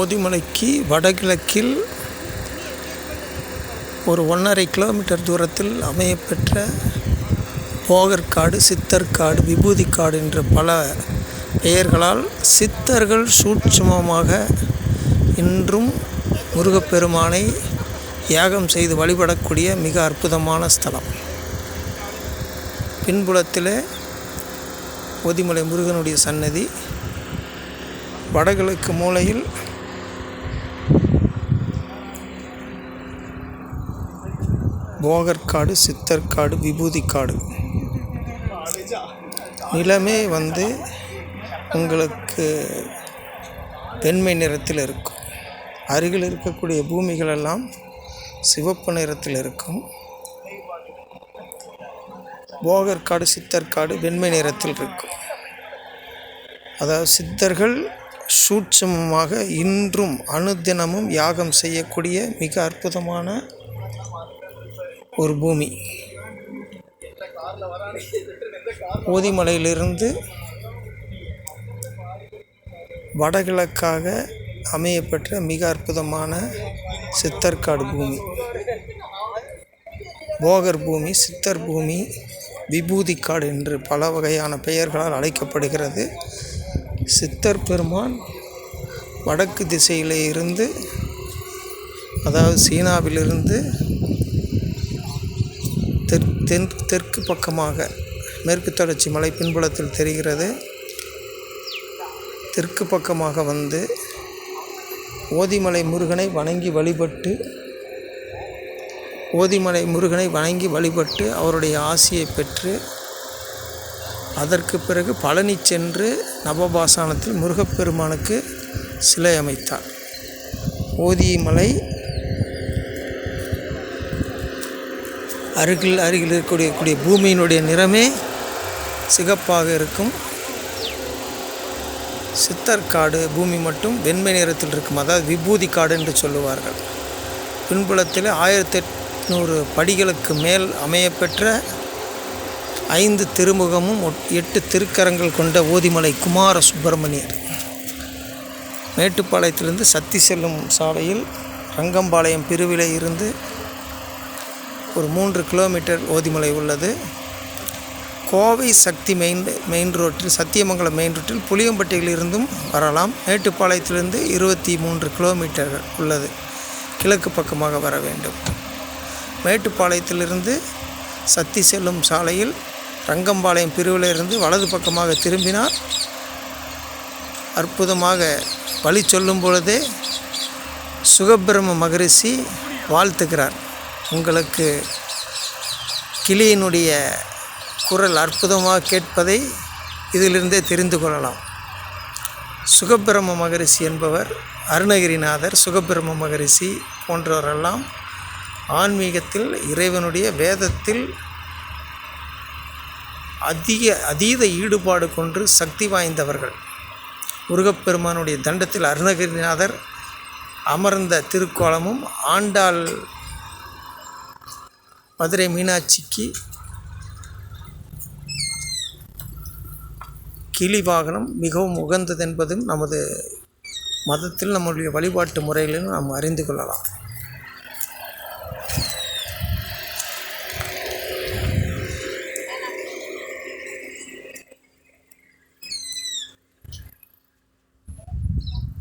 ஓதிமலைக்கு வடகிழக்கில் ஒரு ஒன்றரை கிலோமீட்டர் தூரத்தில் அமையப்பெற்ற போகர்காடு சித்தர்காடு விபூதிக்காடு என்ற பல பெயர்களால் சித்தர்கள் சூட்சுமமாக இன்றும் முருகப்பெருமானை யாகம் செய்து வழிபடக்கூடிய மிக அற்புதமான ஸ்தலம். பின்புலத்தில் ஓதிமலை முருகனுடைய சன்னதி வடகிழக்கு மூலையில் போகர்காடு சித்தர்காடு விபூதிக்காடு. நிலமே வந்து உங்களுக்கு வெண்மை நிறத்தில் இருக்கும். அருகில் இருக்கக்கூடிய பூமிகள் எல்லாம் சிவப்பு நிறத்தில் இருக்கும். போகர்காடு சித்தர்காடு வெண்மை நிறத்தில் இருக்கும். அதாவது சித்தர்கள் சூட்சமமாக இன்றும் அனுதினமும் யாகம் செய்யக்கூடிய மிக அற்புதமான ஒரு பூமி. ஓதிமலையிலிருந்து வடகிழக்காக அமையப்பெற்ற மிக அற்புதமான சித்தர்காடு பூமி. போகர் பூமி சித்தர் பூமி விபூதிக்காடு என்று பல வகையான பெயர்களால் அழைக்கப்படுகிறது. சித்தர் பெருமான் வடக்கு திசையிலே இருந்து அதாவது சீனாவிலிருந்து தெற் தென் தெற்கு பக்கமாக மேற்கு தொடர்ச்சி மலை பின்புலத்தில் தெரிகிறது. தெற்கு பக்கமாக வந்து ஓதிமலை முருகனை வணங்கி வழிபட்டு ஓதிமலை முருகனை வணங்கி வழிபட்டு அவருடைய ஆசியை பெற்று அதற்கு பிறகு பழனி சென்று நவபாசானத்தில் முருகப்பெருமானுக்கு சிலை அமைத்தார். ஓதிமலை அருகில் அருகில் இருக்கக்கூடிய கூடிய பூமியினுடைய நிறமே சிகப்பாக இருக்கும். சித்தர்காடு பூமி மட்டும் வெண்மை நிறத்தில் இருக்கும். அதாவது விபூதி காடு என்று சொல்லுவார்கள். பின்புலத்தில் ஆயிரத்தி எட்நூறு படிகளுக்கு மேல் அமையப்பெற்ற ஐந்து திருமுகமும் எட்டு திருக்கரங்கள் கொண்ட ஓதிமலை குமார சுப்பிரமணியர் மேட்டுப்பாளையத்திலிருந்து சத்தி செல்லும் சாலையில் ரங்கம்பாளையம் பிரிவிலே இருந்து ஒரு மூன்று கிலோமீட்டர் ஓதிமலை உள்ளது. கோவை சக்தி மெயின் மெயின் ரோட்டில் சத்தியமங்கலம் மெயின் ரோட்டில் புளியம்பட்டியிலிருந்தும் வரலாம். மேட்டுப்பாளையத்திலிருந்து இருபத்தி மூன்று கிலோமீட்டர்கள் உள்ளது. கிழக்கு பக்கமாக வர வேண்டும். மேட்டுப்பாளையத்திலிருந்து சத்தி செல்லும் சாலையில் ரங்கம்பாளையம் பிரிவிலிருந்து வலது பக்கமாக திரும்பினால் அற்புதமாக வழி சொல்லும் பொழுதே சுகபிரம மகரிஷி வாழ்த்துக்கிறார் உங்களுக்கு கிளியினுடைய குரல் அற்புதமாக கேட்பதை இதிலிருந்தே தெரிந்து கொள்ளலாம். சுகபிரம மகரிஷி என்பவர் அருணகிரிநாதர் சுகபிரம மகரிஷி போன்றவரெல்லாம் ஆன்மீகத்தில் இறைவனுடைய வேதத்தில் அதிக அதீத ஈடுபாடு கொண்டு சக்தி வாய்ந்தவர்கள். முருகப்பெருமானுடைய தண்டத்தில் அருணகிரிநாதர் அமர்ந்த திருக்கோலமும் ஆண்டாள் மதுரை மீனாட்சிக்கு கிளி வாகனம் மிகவும் உகந்தது என்பதும் நமது மதத்தில் நம்முடைய வழிபாட்டு முறைகளிலும் நாம் அறிந்து கொள்ளலாம்.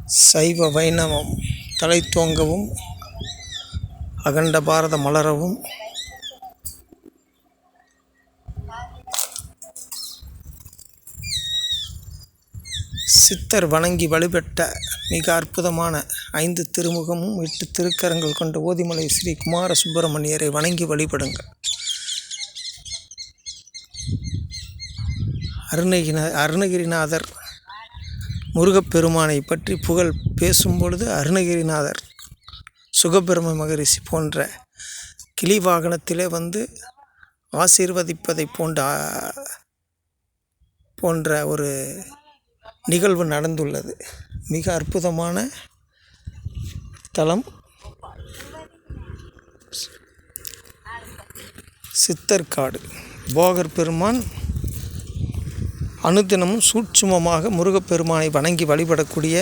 சைவ வைணவம் தலை தோங்கவும் அகண்ட பாரத மலரவும் சித்தர் வணங்கி வழிபட்ட மிக அற்புதமான ஐந்து திருமுகமும் எட்டு திருக்கரங்கள் கொண்ட ஓதிமலை ஸ்ரீ குமார சுப்பிரமணியரை வணங்கி வழிபடுங்கள். அருணகிர அருணகிரிநாதர் முருகப்பெருமானை பற்றி புகழ் பேசும் பொழுது அருணகிரிநாதர் சுகபிரம மகரிஷி போன்ற கிளி வாகனத்திலே வந்து ஆசீர்வதிப்பதை போன்ற போன்ற ஒரு நிகழ்வு நடந்துள்ளது. மிக அற்புதமான தலம் சித்தர்காடு. போகர் பெருமான் அனுதினமும் சூட்சுமமாக முருகப்பெருமானை வணங்கி வழிபடக்கூடிய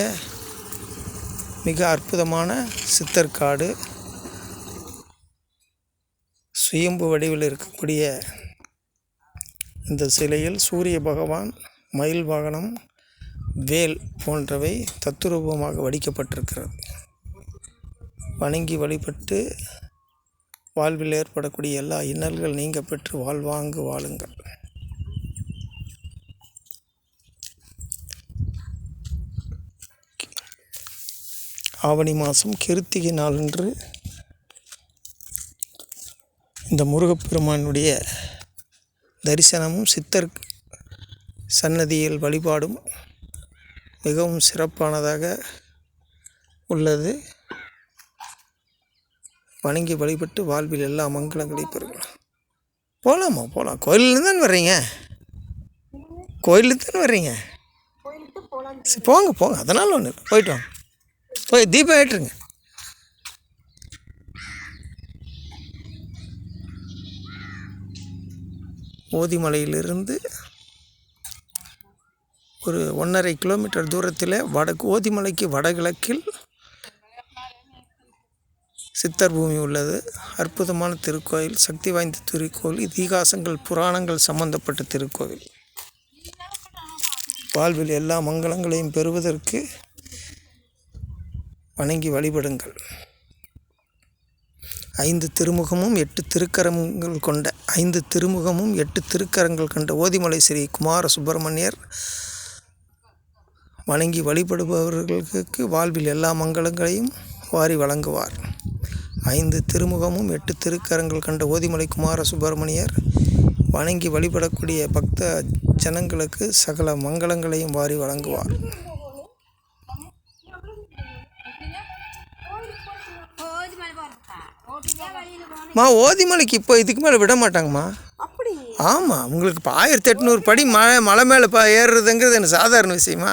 மிக அற்புதமான சித்தர்காடு. சுயம்பு வடிவில் இருக்கக்கூடிய இந்த சிலையில் சூரிய பகவான் மயில் வாகனம் வேல் போன்றவை தத்துரூபமாக வடிக்கப்பட்டிருக்கிறது. வணங்கி வழிபட்டு வாழ்வில் ஏற்படக்கூடிய எல்லா இன்னல்கள் நீங்க பெற்று வாழ்வாங்கு வாழுங்கள். ஆவணி மாதம் கிருத்திகை நாளன்று இந்த முருகப்பெருமானுடைய தரிசனமும் சித்தர் சன்னதியில் வழிபாடும் மிகவும் சிறப்பானதாக உள்ளது. வணங்கி வழிபட்டு வாழ்வில் எல்லா மங்களங்களையும் பெறுங்கள். போகலாமா போகலாம் கோயிலேருந்து தானே வர்றீங்க? கோயிலுக்கு தானே வர்றீங்க? சரி போங்க போங்க. அதனால் ஒன்று போயிட்டு வாங்க. போய் தீபம் ஏற்றுங்க. ஓதிமலையிலிருந்து ஒரு ஒன்றரை கிலோமீட்டர் தூரத்தில் வடக்கு ஓதிமலைக்கு வடகிழக்கில் சித்தர் பூமி உள்ளது. அற்புதமான திருக்கோயில் சக்தி வாய்ந்த திருக்கோயில் இதிகாசங்கள் புராணங்கள் சம்பந்தப்பட்ட திருக்கோயில். வாழ்வில் எல்லா மங்களங்களையும் பெறுவதற்கு வணங்கி வழிபடுங்கள். ஐந்து திருமுகமும் எட்டு திருக்கரங்கள் கொண்ட ஐந்து திருமுகமும் எட்டு திருக்கரங்கள் கொண்ட ஓதிமலை ஸ்ரீ குமார சுப்பிரமணியர் வணங்கி வழிபடுபவர்களுக்கு வாழ்வில் எல்லா மங்களங்களையும் வாரி வழங்குவார். ஐந்து திருமுகமும் எட்டு திருக்கரங்கள் கண்ட ஓதிமலை குமார சுப்பிரமணியர் வணங்கி வழிபடக்கூடிய பக்த ஜனங்களுக்கு சகல மங்களங்களையும் வாரி வழங்குவார். மா ஓதிமலைக்கு இப்போ இதுக்கு மேலே விட மாட்டாங்கம்மா. ஆமாம் உங்களுக்கு இப்போ ஆயிரத்தி எட்நூறு படி மலை மலை மேலே பா ஏறுறதுங்கிறது எனக்கு சாதாரண விஷயமா?